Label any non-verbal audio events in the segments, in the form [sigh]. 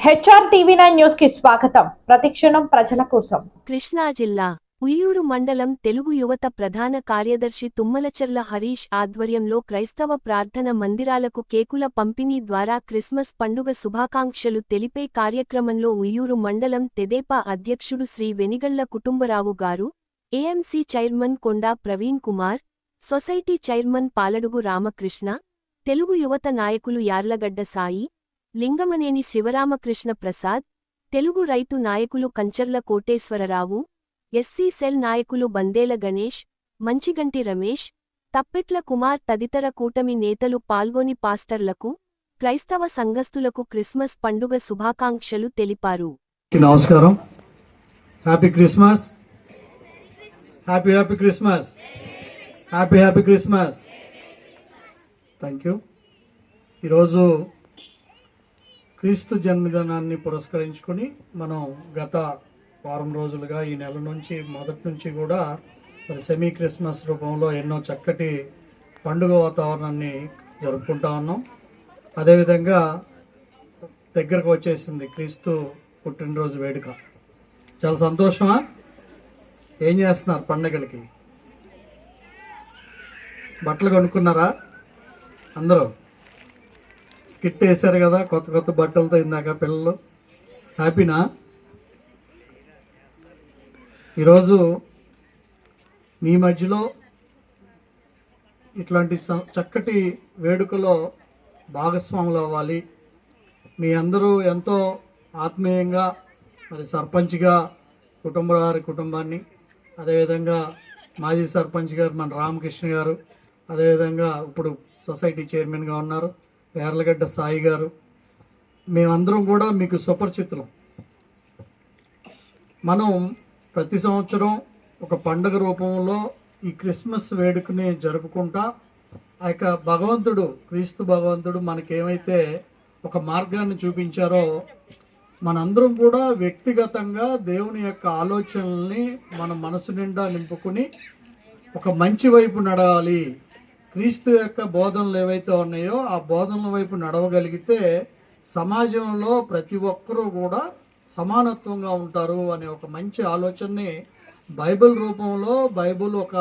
HR TV nine న్యూస్కి స్వాగతం. ప్రతిక్షణం ప్రజల కోసం. కృష్ణా జిల్లా ఉయ్యూరు మండలం తెలుగు యువత ప్రధాన కార్యదర్శి తుమ్మలచెర్ల హరీష్ ఆధ్వర్యంలో క్రైస్తవ ప్రార్థన మందిరాలకు కేకుల పంపిణీ ద్వారా క్రిస్మస్ పండుగ శుభాకాంక్షలు తెలిపే కార్యక్రమంలో ఉయ్యూరు మండలం తెదేపా అధ్యక్షుడు శ్రీ వెనిగళ్ళ కుటుంబరావు గారు AMC chairman Konda Praveen Kumar society chairman Paladugu Ramakrishna Telugu యువత నాయకులు యార్లగడ్డ సాయి లింగమనేని శివరామకృష్ణ ప్రసాద్ తెలుగు రైతు నాయకులు కంచర్ల కోటేశ్వరరావు ఎస్సీ సెల్ నాయకులు బందేల గణేష్ మంచిగంటి రమేష్ తప్పెట్ల కుమార్ తదితర కూటమి నేతలు పాల్గొని పాస్టర్లకు క్రైస్తవ సంఘస్థులకు క్రిస్మస్ పండుగ శుభాకాంక్షలు తెలిపారు. నమస్కారం. Happy Christmas. Happy happy Christmas. Happy happy Christmas. Thank you. ఈరోజు క్రీస్తు జన్మదినాన్ని పురస్కరించుకొని మనం గత వారం రోజులుగా ఈ నెల నుంచి మొదటి నుంచి కూడా మరి సెమీ క్రిస్మస్ రూపంలో ఎన్నో చక్కటి పండుగ వాతావరణాన్ని జరుపుకుంటా ఉన్నాం. అదేవిధంగా దగ్గరకు వచ్చేసింది క్రీస్తు పుట్టినరోజు వేడుక. చాలా సంతోషమా? ఏం చేస్తున్నారు పండగలకి? బట్టలు కొనుక్కున్నారా? అందరూ? స్కిట్ వేశారు కదా కొత్త కొత్త బట్టలతో ఇందాక పిల్లలు. హ్యాపీనా? ఈరోజు మీ మధ్యలో ఇట్లాంటి చక్కటి వేడుకలో భాగస్వాములు అవ్వాలి. మీ అందరూ ఎంతో ఆత్మీయంగా మరి సర్పంచ్గా కుటుంబ గారి కుటుంబాన్ని అదేవిధంగా మాజీ సర్పంచ్ గారు మన రామకృష్ణ గారు అదేవిధంగా ఇప్పుడు సొసైటీ చైర్మన్గా ఉన్నారు. యార్లగడ్డ సాయి గారు మేమందరం కూడా మీకు సుపరిచితులం. మనం ప్రతి సంవత్సరం ఒక పండుగ రూపంలో ఈ క్రిస్మస్ వేడుకని జరుపుకుంటా ఆ యొక్క భగవంతుడు క్రీస్తు భగవంతుడు మనకేమైతే ఒక మార్గాన్ని చూపించారో మనందరం కూడా వ్యక్తిగతంగా దేవుని యొక్క ఆలోచనల్ని మన మనసు నిండా నింపుకుని ఒక మంచి వైపు నడవాలి. క్రీస్తు యొక్క బోధనలు ఏవైతే ఉన్నాయో ఆ బోధనల వైపు నడవగలిగితే సమాజంలో ప్రతి ఒక్కరూ కూడా సమానత్వంగా ఉంటారు అనే ఒక మంచి ఆలోచనని బైబిల్ రూపంలో బైబిల్ ఒక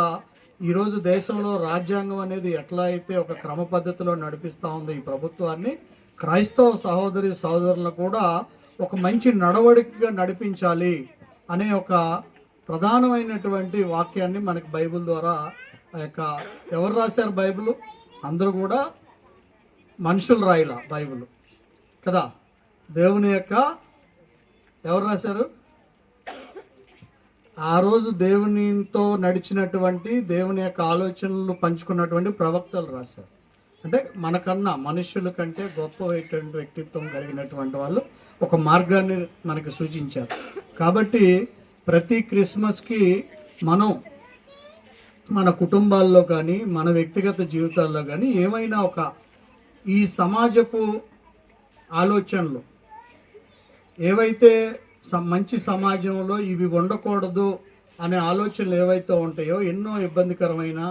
ఈరోజు దేశంలో రాజ్యాంగం అనేది ఎట్లా అయితే ఒక క్రమ పద్ధతిలో నడిపిస్తూ ఉంది ఈ ప్రభుత్వాన్ని క్రైస్తవ సహోదరి సహోదరులను కూడా ఒక మంచి నడవడికగా నడిపించాలి అనే ఒక ప్రధానమైనటువంటి వాక్యాన్ని మనకి బైబిల్ ద్వారా ఆ యొక్క ఎవరు రాశారు బైబిల్? అందరూ కూడా మనుషులు రాయల బైబిల్. కదా? దేవుని యొక్క ఎవరు రాశారు? ఆ రోజు దేవునితో నడిచినటువంటి దేవుని యొక్క ఆలోచనలు పంచుకున్నటువంటి ప్రవక్తలు రాశారు. అంటే మనకన్నా మనుషుల కంటే గొప్పటువంటి వ్యక్తిత్వం కలిగినటువంటి వాళ్ళు ఒక మార్గాన్ని మనకు సూచించారు. కాబట్టి ప్రతి క్రిస్మస్కి మనం మన కుటుంబాల్లో కానీ మన వ్యక్తిగత జీవితాల్లో కానీ ఏమైనా ఒక ఈ సమాజపు ఆలోచనలు ఏవైతే స- మంచి సమాజంలో ఇవి ఉండకూడదు అనే ఆలోచనలు ఏవైతే ఉంటాయో ఎన్నో ఇబ్బందికరమైన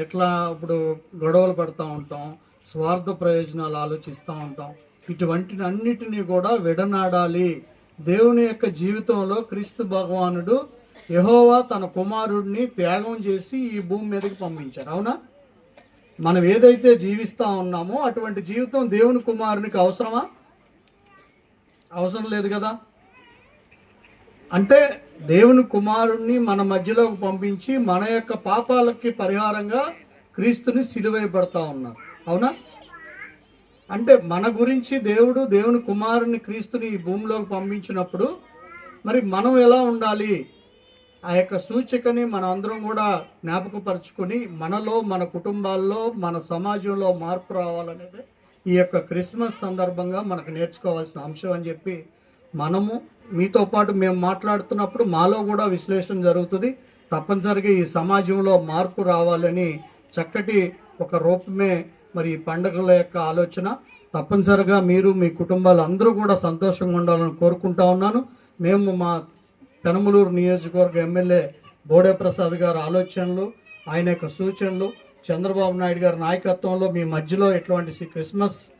ఎట్లా ఇప్పుడు గొడవలు పడుతూ ఉంటాం స్వార్థ ప్రయోజనాలు ఆలోచిస్తూ ఉంటాం ఇటువంటి అన్నిటినీ కూడా విడనాడాలి. దేవుని యొక్క జీవితంలో క్రీస్తు భగవానుడు యహోవా తన కుమారుడిని త్యాగం చేసి ఈ భూమి మీదకి పంపించారు. అవునా? మనం ఏదైతే జీవిస్తూ ఉన్నామో అటువంటి జీవితం దేవుని కుమారునికి అవసరమా? అవసరం లేదు కదా? అంటే దేవుని కుమారుణ్ణి మన మధ్యలోకి పంపించి మన యొక్క పాపాలకి పరిహారంగా క్రీస్తుని సిలువైపడతా ఉన్నారు. అవునా? అంటే మన గురించి దేవుడు దేవుని కుమారుని క్రీస్తుని ఈ భూమిలోకి పంపించినప్పుడు మరి మనం ఎలా ఉండాలి? ఆ యొక్క సూచికని మనం అందరం కూడా జ్ఞాపకపరచుకొని మనలో మన కుటుంబాల్లో మన సమాజంలో మార్పు రావాలనేది ఈ యొక్క క్రిస్మస్ సందర్భంగా మనకు నేర్చుకోవాల్సిన అంశం అని చెప్పి మనము మీతో పాటు మేము మాట్లాడుతున్నప్పుడు మాలో కూడా విశ్లేషణ జరుగుతుంది. తప్పనిసరిగా ఈ సమాజంలో మార్పు రావాలని చక్కటి ఒక రూపమే మరి ఈ పండుగల యొక్క ఆలోచన. తప్పనిసరిగా మీరు మీ కుటుంబాలు అందరూ కూడా సంతోషంగా ఉండాలని కోరుకుంటా ఉన్నాను. మేము మా పెనమలూరు నియోజకవర్గ ఎమ్మెల్యే బోడే ప్రసాద్ ఆలోచనలు ఆయన యొక్క సూచనలు చంద్రబాబు నాయుడు గారి నాయకత్వంలో మీ మధ్యలో ఇటువంటి క్రిస్మస్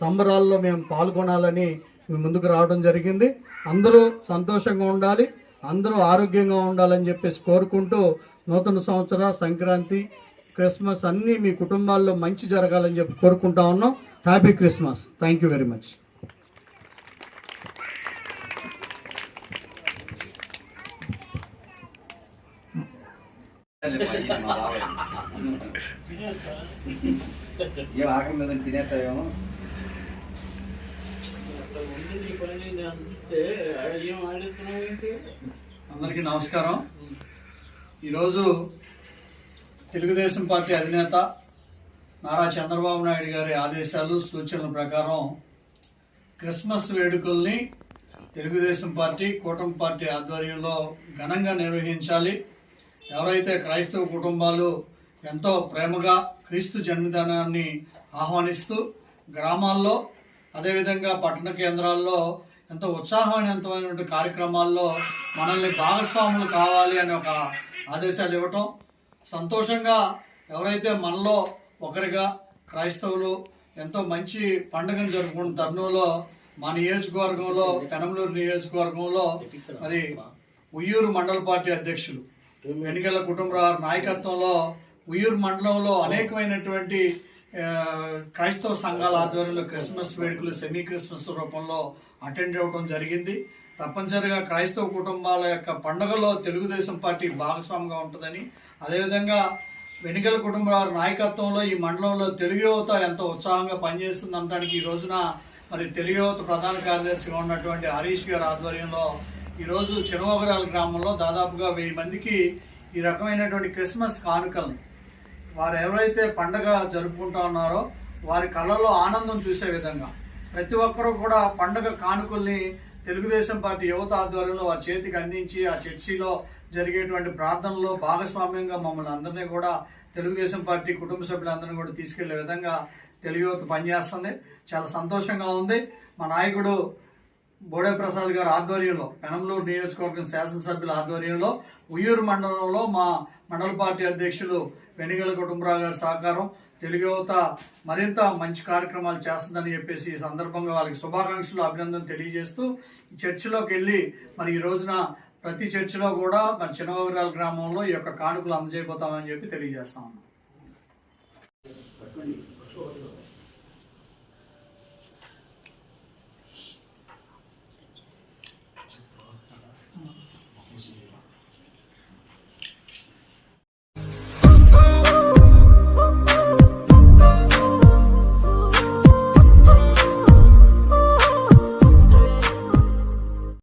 సంబరాల్లో మేము పాల్గొనాలని మీ ముందుకు రావడం జరిగింది. అందరూ సంతోషంగా ఉండాలి అందరూ ఆరోగ్యంగా ఉండాలని చెప్పేసి కోరుకుంటూ నూతన సంవత్సర సంక్రాంతి క్రిస్మస్ అన్నీ మీ కుటుంబాల్లో మంచి జరగాలని చెప్పి కోరుకుంటా ఉన్నాం. Happy Christmas. Thank you very much. [laughs] ఏం ఆకలి మీద తినేస్తావేమో? అందరికీ నమస్కారం. ఈరోజు తెలుగుదేశం పార్టీ అధినేత నారా చంద్రబాబు నాయుడు గారి ఆదేశాలు సూచనల ప్రకారం క్రిస్మస్ వేడుకల్ని తెలుగుదేశం పార్టీ కూటమి పార్టీ ఆధ్వర్యంలో ఘనంగా నిర్వహించాలి. ఎవరైతే క్రైస్తవ కుటుంబాలు ఎంతో ప్రేమగా క్రీస్తు జన్మదినాన్ని ఆహ్వానిస్తూ గ్రామాల్లో అదేవిధంగా పట్టణ కేంద్రాల్లో ఎంతో ఉత్సాహవంతమైనటువంటి కార్యక్రమాల్లో మనల్ని భాగస్వాములు కావాలి అనే ఒక ఆదేశాలు ఇవ్వటం సంతోషంగా ఎవరైతే మనలో ఒకరిగా క్రైస్తవులు ఎంతో మంచి పండుగను జరుపుకున్న తరుణంలో మా నియోజకవర్గంలో పెనమలూరు నియోజకవర్గంలో మరి ఉయ్యూరు మండల పార్టీ అధ్యక్షులు వెనుకల కుటుంబరావు నాయకత్వంలో ఉయ్యూరు మండలంలో అనేకమైనటువంటి క్రైస్తవ సంఘాల ఆధ్వర్యంలో క్రిస్మస్ వేడుకలు సెమీ క్రిస్మస్ రూపంలో అటెండ్ అవ్వడం జరిగింది. తప్పనిసరిగా క్రైస్తవ కుటుంబాల యొక్క పండుగలో తెలుగుదేశం పార్టీ భాగస్వామిగా ఉంటుందని అదేవిధంగా వెనిగల కుటుంబరావు నాయకత్వంలో ఈ మండలంలో తెలుగు యువత ఎంతో ఉత్సాహంగా పనిచేస్తుంది అనడానికి ఈ రోజున మరి తెలుగు యువత ప్రధాన కార్యదర్శిగా ఉన్నటువంటి హరీష్ గారి ఆధ్వర్యంలో ఈరోజు చెరువగరాల గ్రామంలో దాదాపుగా వెయ్యి మందికి ఈ రకమైనటువంటి క్రిస్మస్ కానుకల్ని వారు ఎవరైతే పండగ జరుపుకుంటా ఉన్నారో వారి కళ్ళలో ఆనందం చూసే విధంగా ప్రతి ఒక్కరూ కూడా పండగ కానుకల్ని తెలుగుదేశం పార్టీ యువత ఆధ్వర్యంలో వారి చేతికి అందించి ఆ చర్చిలో జరిగేటువంటి ప్రార్థనలో భాగస్వామ్యంగా మమ్మల్ని అందరినీ కూడా తెలుగుదేశం పార్టీ కుటుంబ సభ్యులందరినీ కూడా తీసుకెళ్ళే విధంగా తెలుగు యువత పనిచేస్తుంది. చాలా సంతోషంగా ఉంది. మా నాయకుడు బోడే ప్రసాద్ గారి ఆధ్వర్యంలో పెనంలూరు నియోజకవర్గం శాసనసభ్యుల ఆధ్వర్యంలో ఉయ్యూరు మండలంలో మా మండల పార్టీ అధ్యక్షులు వెనిగల కుటుంబరావు గారి సహకారం తెలుగు యువత మరింత మంచి కార్యక్రమాలు చేస్తుందని చెప్పేసి ఈ సందర్భంగా వాళ్ళకి శుభాకాంక్షలు అభినందన తెలియజేస్తూ ఈ చర్చిలోకి వెళ్ళి మరి ఈ రోజున ప్రతి చర్చిలో కూడా మరి చిన్నవరాల గ్రామంలో ఈ యొక్క కానుకలు అందజేయబోతామని చెప్పి తెలియజేస్తా ఉన్నాం.